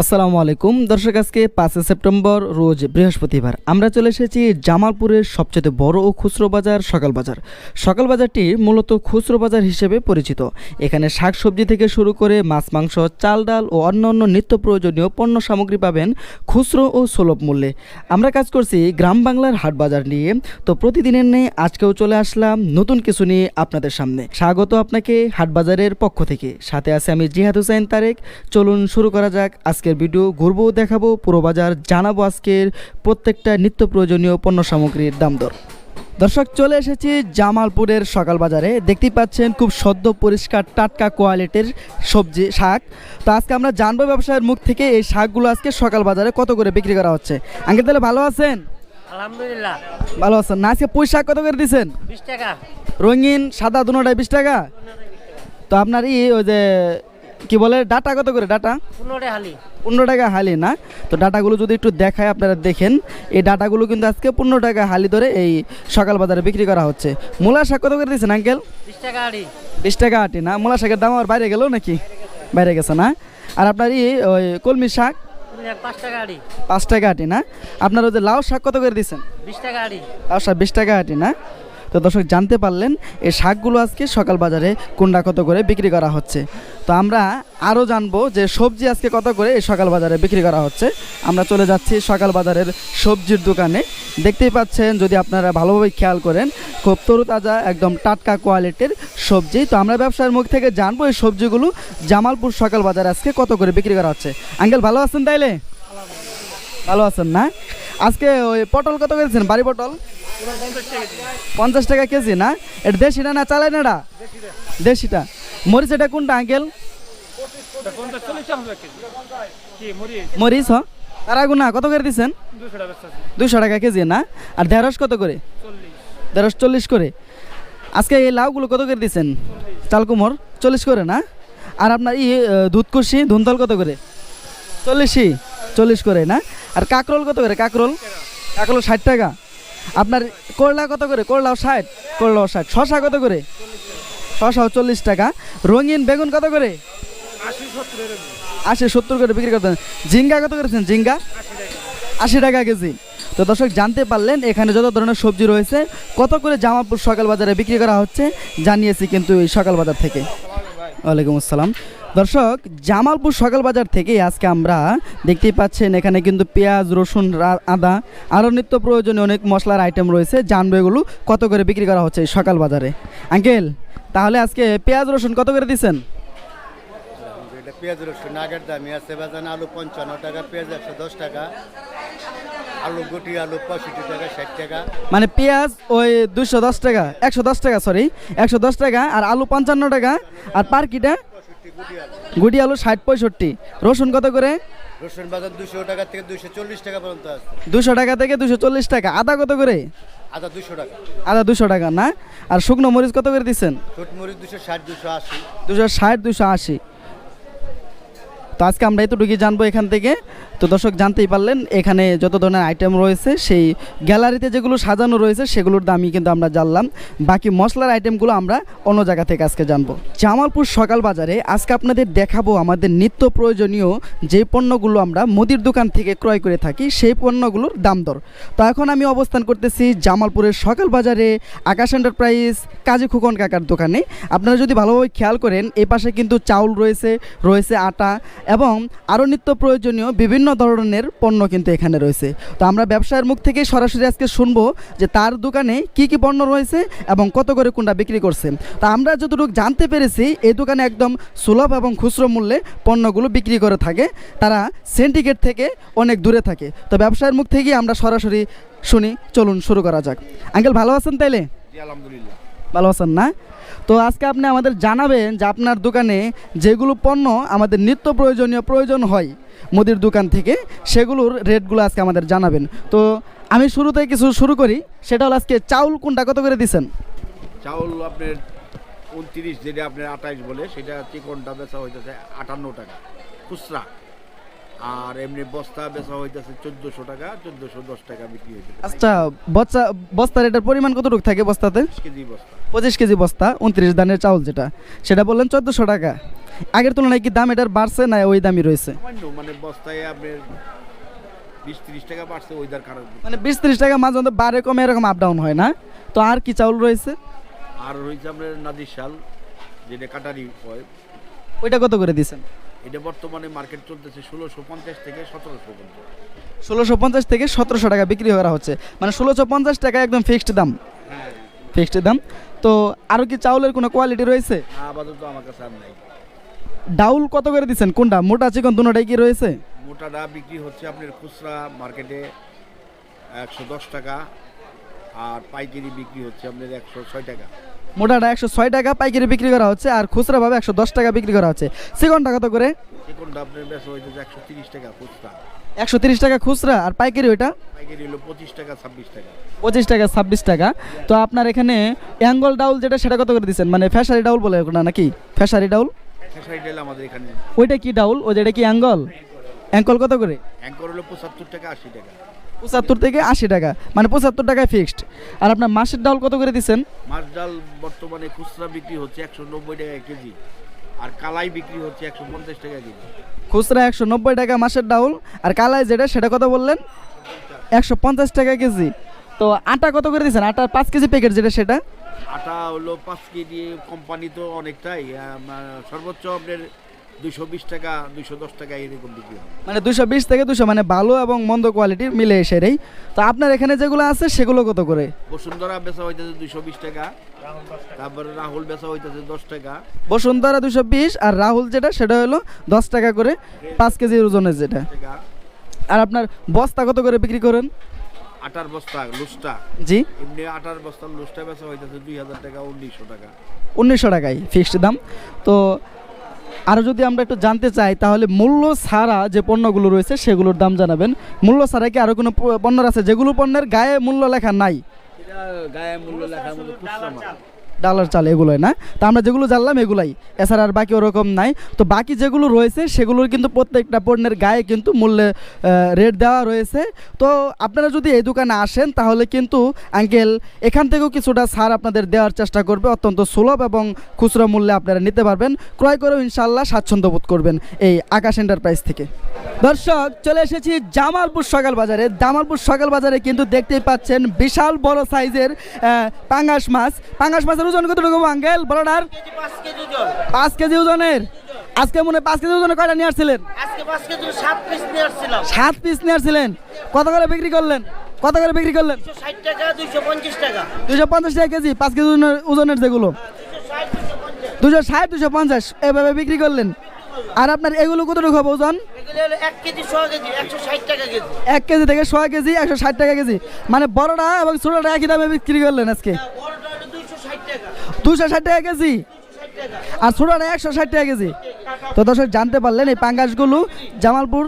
আসসালামু আলাইকুম। দর্শক, আজকে পাঁচই সেপ্টেম্বর, রোজ বৃহস্পতিবার। আমরা চলে এসেছি জামালপুরের সবচেয়ে বড় ও খুচরো বাজার, সকাল বাজার। সকাল বাজারটি মূলত খুচরো বাজার হিসেবে পরিচিত। এখানে শাকসবজি থেকে শুরু করে মাছ, মাংস, চাল, ডাল ও অন্যান্য নিত্য প্রয়োজনীয় পণ্য সামগ্রী পাবেন খুচরো ও সুলভ মূল্যে। আমরা কাজ করছি গ্রাম বাংলার হাট বাজার নিয়ে। তো প্রতিদিনের নেই আজকেও চলে আসলাম নতুন কিছু নিয়ে আপনাদের সামনে। স্বাগত আপনাকে হাট বাজারের পক্ষ থেকে। সাথে আছে আমি জিহাদ হুসাইন তারেক। চলুন শুরু করা যাক আজকের ভিডিও ঘুরবো দেখাবো পুরো বাজার জানাব আজকের প্রত্যেকটা নিত্য প্রয়োজনীয় পণ্য সামগ্রীর দাম দর। দর্শক চলে এসেছি জামালপুরের সকাল বাজারে। দেখতেই পাচ্ছেন খুব সদ্য পরিষ্কার টাটকা কোয়ালিটির সবজি শাক। তো আজকে আমরা জানব ব্যবসায়ের মুখ থেকে এই শাকগুলো আজকে সকাল বাজারে কত করে বিক্রি করা হচ্ছে। আঙ্কেল তাহলে ভালো আছেন? আলহামদুলিল্লাহ। ভালো আছেন। না আজকে পুঁই শাক কত করে দিচ্ছেন বিশ টাকা। রঙিন সাদা দুটায় বিশ টাকা। তো আপনার ই ওই যে কি বলে ডাটা কত করে ডাটা? পনেরো টাকা হালি। না? তো ডাটাগুলো যদি একটু দেখায় আপনারা দেখেন এই ডাটাগুলো কিন্তু আজকে পনেরো টাকা হালি ধরে এই সকাল বাজারে বিক্রি করা হচ্ছে। মূলা শাক কত করে দিয়েছেন আঙ্কেল? বিশ টাকা হালি। বিশ টাকা আটি না? মূলা শাকের দাম আর বাইরে গেল নাকি? বাইরে গেছে না? আর আপনার ই ওই কলমি শাক? পাঁচ টাকা আটি না? আপনার ওই যে লাউ শাক কত করে দিয়েছেন? বিশ টাকা হালি। লাউ শাক বিশ টাকা আটি না? তো দর্শক, জানতে পারলেন এই শাকগুলো আজকে সকাল বাজারে কোনটা কত করে বিক্রি করা হচ্ছে। তো আমরা আরও জানব যে সবজি আজকে কত করে এই সকাল বাজারে বিক্রি করা হচ্ছে। আমরা চলে যাচ্ছি সকাল বাজারের সবজির দোকানে। দেখতেই পাচ্ছেন, যদি আপনারা ভালোভাবে খেয়াল করেন, খুব তরুতাজা একদম টাটকা কোয়ালিটির সবজি। তো আমরা ব্যবসার মুখ থেকে জানব এই সবজিগুলো জামালপুর সকাল বাজারে আজকে কত করে বিক্রি করা হচ্ছে। আঙ্কেল, ভালো আছেন তাইলে? ভালো আছেন না? আজকে ওই পটল কত করেছেন বাড়ি পটল? পঞ্চাশ টাকা কেজি, না? এটা দেশিটা না চালাই না দেশিটা। মরিচ এটা কোনটা, আঙ্কেল? মরিচ, হ? তার আগুন না কত করে দিচ্ছেন দুশো টাকা কেজি, না? আর ঢেঁড়স কত করে? ঢেঁড়স চল্লিশ করে। আজকে এই লাউগুলো কত করে দিচ্ছেন চালকুমোর, চল্লিশ করে, না? আর আপনার ই দুধকুশি ধুনতল কত করে? চল্লিশই। চল্লিশ করে, না? আর কাকরোল কত করে? কাকরোল? কাকরোল ষাট টাকা। আপনার করলা কত করে? করলাও ষাট করলাও ষাট। শশা কত করে? শশাও চল্লিশ টাকা। রঙিন বেগুন কত করে? আশি সত্তর করে বিক্রি করতেন। ঝিঙ্গা কত করেছেন? ঝিঙ্গা? আশি টাকা কেজি। তো দর্শক, জানতে পারলেন, এখানে যত ধরনের সবজি রয়েছে, কত করে জামালপুর সকাল বাজারে বিক্রি করা হচ্ছে, জানিয়েছি কিন্তু এই সকাল বাজার থেকে। ওয়ালাইকুম আসসালাম। দর্শক জামালপুর সকাল বাজার থেকে আজকে আমরা দেখতেই পাচ্ছেন এখানে কিন্তু পেঁয়াজ রসুন আদা আরও নিত্য প্রয়োজনীয় অনেক মশলার আইটেম রয়েছে। জানব এগুলো কত করে বিক্রি করা হচ্ছে সকাল বাজারে আঙ্কেল তাহলে আজকে পেঁয়াজ রসুন কত করে দিচ্ছেন? পেঁয়াজ রসুন আগের দামি আছে বাজান আলু পঞ্চান্ন টাকা পেঁয়াজ একশো দশ টাকা আলু গুটি আলু পঁয়ষট্টি টাকা ষাট টাকা। মানে পেঁয়াজ ওই দুশো দশ টাকা একশো দশ টাকা সরি একশো দশ টাকা আর আলু পঞ্চান্ন টাকা। আর পার্কিটা গুটি আলু ষাট পঁয়ষট্টি। রসুন কত করে? রসুন বাজার দুশো টাকা থেকে দুশো চল্লিশ টাকা পর্যন্ত আছে। দুশো টাকা থেকে দুশো চল্লিশ টাকা। আদা কত করে? আদা দুশো টাকা। আদা দুশো টাকা না? আর শুকনো মরিচ কত করে দিচ্ছেন মরিচ দুশো ষাট দুশো আশি। দুশো ষাট দুশো আশি। তো আজকে আমরা এতটুকুই জানব এখান থেকে। তো দর্শক জানতেই পারলেন, এখানে যত ধরনের আইটেম রয়েছে, সেই গ্যালারিতে যেগুলো সাজানো রয়েছে, সেগুলোর দামই কিন্তু আমরা জানলাম। বাকি মশলার আইটেমগুলো আমরা অন্য জায়গা থেকে আজকে জানব। জামালপুর সকাল বাজারে আজকে আপনাদের দেখাবো আমাদের নিত্য প্রয়োজনীয় যে পণ্যগুলো আমরা মুদির দোকান থেকে ক্রয় করে থাকি, সেই পণ্যগুলোর দাম দর। তো এখন আমি অবস্থান করতেছি জামালপুরের সকাল বাজারে আকাশ এন্টারপ্রাইজ কাজী খুকন কাকার দোকানে। আপনারা যদি ভালোভাবে খেয়াল করেন এই পাশে কিন্তু চাউল রয়েছে রয়েছে আটা এবং আরও নিত্য প্রয়োজনীয় বিভিন্ন ধরনের পণ্য কিন্তু এখানে রয়েছে। তো আমরা ব্যবসায়ের মুখ থেকে সরাসরি আজকে শুনব যে তার দোকানে কি কি পণ্য রয়েছে এবং কত করে কোনটা বিক্রি করছে। তা আমরা যতটুকু জানতে পেরেছি এই দোকানে একদম সুলভ এবং খুচরো মূল্যে পণ্যগুলো বিক্রি করে থাকে। তারা সেন্টিকেট থেকে অনেক দূরে থাকে। তো ব্যবসায়ের মুখ থেকেই আমরা সরাসরি শুনি চলুন শুরু করা যাক। আঙ্কেল ভালো আছেন তাইলে? আলহামদুলিল্লাহ। ভালো আছেন না? তো আজকে আপনি আমাদের জানাবেন যে আপনার দোকানে যেগুলো পণ্য আমাদের নিত্য প্রয়োজনীয় প্রয়োজন হয় মুদির দোকান থেকে, সেগুলোর রেটগুলো আজকে আমাদের জানাবেন। তো আমি শুরুতে কিছু শুরু করি, সেটা হলো আজকে চাউল কোনটা, কত করে দিছেন? চাউল আপনার উনত্রিশ, যেটা আপনার আঠাইশ বলে, সেটা চিকনটা বেচা হইতেছে আটান্ন টাকা। খুচরা। আর এমনি বস্তা বেচা হইতেছে চোদ্দশো টাকা চোদ্দশো দশ টাকা বিক্রি হইতেছে। আচ্ছা বস্তা বস্তার এটার পরিমাণ কতটুকু থাকে বস্তাতে? কেজি বস্তা। পঁচিশ কেজি বস্তা উনত্রিশ দানের চাউল যেটা। সেটা বললেন চোদ্দোশো টাকা। আগের তুলনায় কি দাম এটার বাড়ছে না ওই দামই রয়েছে? মানে বস্তায় আপনার বিশ তিরিশ টাকা বাড়ছে ওইদার কারণ। মানে বিশ ত্রিশ টাকা মাঝে মধ্যে বারে কমে এরকম আপ ডাউন হয় না। তো আর কি চাউল রয়েছে? আর রয়েছে আপনার নাদির শাল যেটা কাটারি হয়। ওইটা কত করে দিচ্ছেন এটা বর্তমানে মার্কেট চলতেছে ষোলোশো পঞ্চাশ থেকে সতেরোশো পর্যন্ত। ষোলোশো পঞ্চাশ থেকে সতেরোশো টাকা বিক্রি করা হচ্ছে মানে ষোলোশো পঞ্চাশ টাকা একদম ফিক্সড দাম। ফিক্সড দাম। তো আরও কি চাউলের কোনো কোয়ালিটি রয়েছে? আপাতত আমার কাছে আর নাই। ডাউল কত করে দিচ্ছেন? কোনটা? মোটা চিকন দুটাই কি রয়েছে? মোটাটা বিক্রি হচ্ছে আপনার খুচরা মার্কেটে একশো দশ টাকা আর পাইকারি বিক্রি হচ্ছে আপনার একশো ছয় টাকা। মোটাটা একশো ছয় টাকা পাইকারি বিক্রি করা হচ্ছে আর খুচরাভাবে একশো দশ টাকা বিক্রি করা হচ্ছে। চিকনটা কত করে? একশো তিরিশ টাকা খুচরা। আর পাইকারি ওইটা? পঁচিশ টাকা ছাব্বিশ টাকা। তো আপনার এখানে অ্যাঙ্গল ডাউল যেটা সেটা কত করে দিচ্ছেন? মানে ফ্যাশারি ডাউল বলে ওটা নাকি ফ্যাশারি ডাউল? ওইটা কি ডাউল? ও যেটা কি অ্যাঙ্গল? অ্যাঙ্কল কত করে? অ্যাঙ্কর হলো পঁচাত্তর টাকা আশি টাকা। পঁচাত্তর থেকে আশি টাকা। মানে পঁচাত্তর টাকায় ফিক্সড আর আপনার মাসের ডাল কত করে দিচ্ছেন? মাছ ডাল বর্তমানে খুচরা বিক্রি হচ্ছে একশো নব্বই টাকা কেজি। আর কালাই বিক্রি হচ্ছে একশো পঞ্চাশ টাকা কেজি। খুচরা একশো নব্বই টাকা মাসের ডাউল। আর কালায় যেটা সেটা কত বললেন? একশো পঞ্চাশ টাকা কেজি। তো আটা কত করে দিচ্ছেন? আটার পাঁচ কেজি প্যাকেট যেটা সেটা? আটা হলো পাঁচ কেজি কোম্পানি তো অনেকটাই। সর্বোচ্চ আপনার দুশো বিশ টাকা দুশো দশ টাকা এরকম বিক্রি হয়। মানে দুশো বিশ থেকে দুশো মানে ভালো এবং মন্দ কোয়ালিটির মিলে সেটাই তো আপনার এখানে যেগুলো আছে সেগুলো কত করে? বসুন্ধরা বেচা হইতেছে দুশো বিশ টাকা তারপরে রাহুল বেচা হইতেছে দশ টাকা। বসুন্ধরা দুশো বিশ আর রাহুল যেটা সেটা হলো দশ টাকা করে পাঁচ কেজি ওজনের যেটা। আর আপনার বস্তা কত করে বিক্রি করেন? আটার বস্তা লুসটা জি। এমনি আটার বস্তা লুসটা বেচা হইতেছে দুই হাজার টাকা উনিশশো টাকা। উনিশশো টাকায় ফিক্সড দাম। তো আরও যদি আমরা একটু জানতে চাই, তাহলে মূল্য ছাড়া যে পণ্যগুলো রয়েছে সেগুলোর দাম জানাবেন। মূল্য ছাড়া কি আরও কোনো পণ্য আছে? যেগুলো পণ্যের গায়ে মূল্য লেখা নাই। গায়ে মূল্য মাল ডালার চাল এগুলোই না? তা আমরা যেগুলো জানলাম এগুলাই। এছাড়া আর বাকি ওরকম নাই। তো বাকি যেগুলো রয়েছে, সেগুলোর কিন্তু প্রত্যেকটা পণ্যের গায়ে কিন্তু মূল্যে রেট দেওয়া রয়েছে। তো আপনারা যদি এই দোকানে আসেন, তাহলে কিন্তু আঙ্কেল এখান থেকেও কিছুটা সার আপনাদের দেওয়ার চেষ্টা করবে। অত্যন্ত সুলভ এবং খুচরা মূল্যে আপনারা নিতে পারবেন। ক্রয় করেও ইনশাল্লাহ স্বাচ্ছন্দ্য বোধ করবেন এই আকাশ এন্টারপ্রাইজ থেকে। দর্শক, চলে এসেছি জামালপুর সকাল বাজারে। জামালপুর সকাল বাজারে কিন্তু দেখতেই পাচ্ছেন বিশাল বড় সাইজের পাঙ্গাস মাছ। পাঙ্গাস মাছের ওজন কতটুকু আঙ্কেল? বড়টার পাঁচ কেজি পাঁচ কেজি ওজনের? আজকে মনে পাঁচ কেজি ওজনের কয়টা নিয়ে আসছিলেন? সাত পিস নিয়ে আসছিলেন। কত করে বিক্রি করলেন? কত করে বিক্রি করলেন? দুশো পঞ্চাশ টাকা। কেজি পাঁচ কেজি ওজনের- যেগুলো। দুশো ষাট দুশো পঞ্চাশ। এভাবে বিক্রি করলেন। আর আপনার এগুলো কতটুকু হবে ওজন? এক কেজি থেকে ছয় কেজি একশো ষাট টাকা কেজি। মানে বড়টা এবং ছোটোটা একই দামে বিক্রি করলেন আজকে বড়টা হলো দুইশো ষাট টাকা দুশো ষাট টাকা কেজি। আর ছোটোটা একশো ষাট টাকা কেজি। তো দর্শক জানতে পারলেন এই পাঙ্গাসগুলো জামালপুর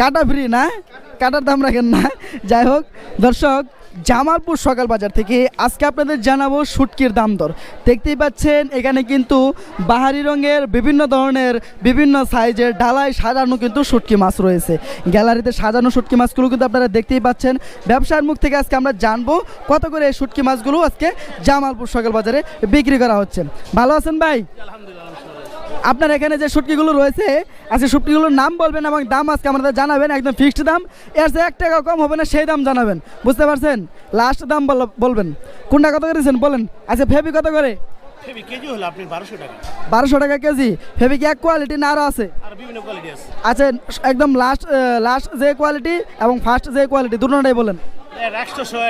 কাটা ফ্রি না? কাটার দাম রাখেন না? যাই হোক দর্শক জামালপুর সকাল বাজার থেকে আজকে আপনাদের জানাব শুটকির দাম দর। দেখতেই পাচ্ছেন, এখানে কিন্তু বাহারি রঙের বিভিন্ন ধরনের, বিভিন্ন সাইজের ডালায় সাজানো কিন্তু শুটকি মাছ রয়েছে। গ্যালারিতে সাজানো শুটকি মাছগুলো কিন্তু আপনারা দেখতেই পাচ্ছেন। ব্যবসার মুখ থেকে আজকে আমরা জানব কত করে এই শুটকি মাছগুলো আজকে জামালপুর সকাল বাজারে বিক্রি করা হচ্ছে। ভালো আছেন ভাই? আপনার এখানে যে শুটকিগুলো রয়েছে আজকে শুটকিগুলোর নাম বলবেন এবং দাম আজকে আমাদের জানাবেন একদম ফিক্সড দাম। এর চেয়ে এক টাকা কম হবে না সেই দাম জানাবেন। বুঝতে পারছেন? লাস্ট দাম বল- বলবেন। কোনটা কত করে দিচ্ছেন বলেন। আচ্ছা ফেবি কত করে? বারোশো টাকা। কেজি। ফেবি কি এক কোয়ালিটি না আরও আছে? আচ্ছা একদম লাস্ট লাস্ট যে কোয়ালিটি এবং ফার্স্ট যে কোয়ালিটি দুটোটাই বলেন।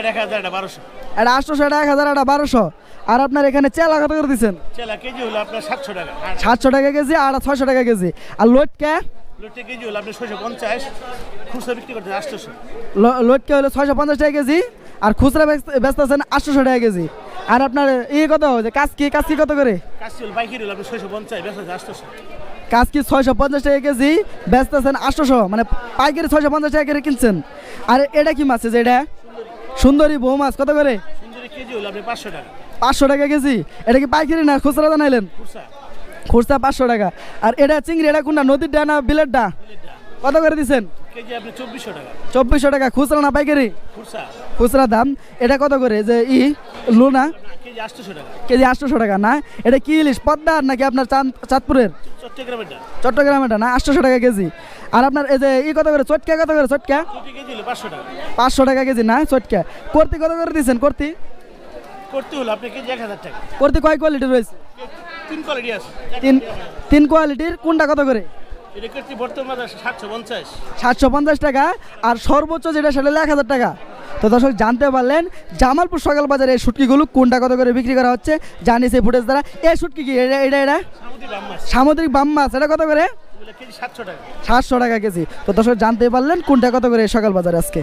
এক হাজার এটা বারোশো। এটা আটশোশো এটা এক হাজার এটা বারোশো। আর আপনার এখানে চেলা কত করে দিচ্ছেন চেলা কেজি হলো আপনার সাতশো টাকা। সাতশো টাকা কেজি আর ছয়শো টাকা কেজি। আর লোটকে লোটে কেজি হলো আপনার ছয়শো পঞ্চাশ। খুচরা বিক্রি করতে আটশোশো। লোটকে হলো ছয়শো পঞ্চাশ টাকা কেজি আর খুচরা বেচ- বেচতেছেন আটশোশো টাকা কেজি। আর আপনার ইয়ে কত যে কাজকি কাজকি কত করে? হলো আপনার ছয়শো পঞ্চাশ টাকা কেজি বেচতেছেন আটশোশো। মানে পাইকারি ছয়শো পঞ্চাশ টাকা করে কিনছেন। আর এটা কি মাছ যে এটা? সুন্দরী। বউ মাছ কত করে? সুন্দরী কেজি হলো আপনি পাঁচশো টাকা। পাঁচশো টাকা কেজি। এটা কি পাইকারি না খুচরা জানাইলেন? খুচরা। পাঁচশো টাকা। আর এটা চিংড়ি এটা কোনটা? নদীর ডা না বিলের ডা কত করে দিচ্ছেন চব্বিশশো টাকা। খুচরা না পাইকারি? খুচরা। দাম। এটা কত করে? যে ই লুনা? কেজি আটশোশো টাকা। না? এটা কি ইলিশ? পদ্মার নাকি আপনার চাঁদ চাঁদপুরের? চট্টগ্রামেরটা চট্টগ্রামেরটা না আটশোশো টাকা কেজি। আর আপনার এই যে ই কত করে? চটকা কত করে? চটকা? পাঁচশো টাকা। কেজি না? চটকা। কর্তি কত করে দিচ্ছেন কর্তি? করতে হলো আপনি কেজি এক হাজার টাকা। কর্তি কয় কোয়ালিটি রয়েছে? তিন কোয়ালিটি আছে। তিন তিন কোয়ালিটির কোনটা কত করে? এটা করতে বর্তমান সাতশো পঞ্চাশ। সাতশো পঞ্চাশ টাকা আর সর্বোচ্চ যেটা সেটা এক হাজার টাকা। তো দর্শক জানতে পারলেন জামালপুর সকাল বাজারে এই শুটকিগুলো কোনটা কত করে বিক্রি করা হচ্ছে জানিস এই ফুটেজ দ্বারা। এই শুটকি কি? এটা এটা এটা? সামুদ্রিক বাম মাছ। এটা কত করে? সাতশো টাকা। সাতশো টাকা কেজি। তো দর্শক জানতে পারলেন কোনটা কত করে সকাল বাজারে আজকে?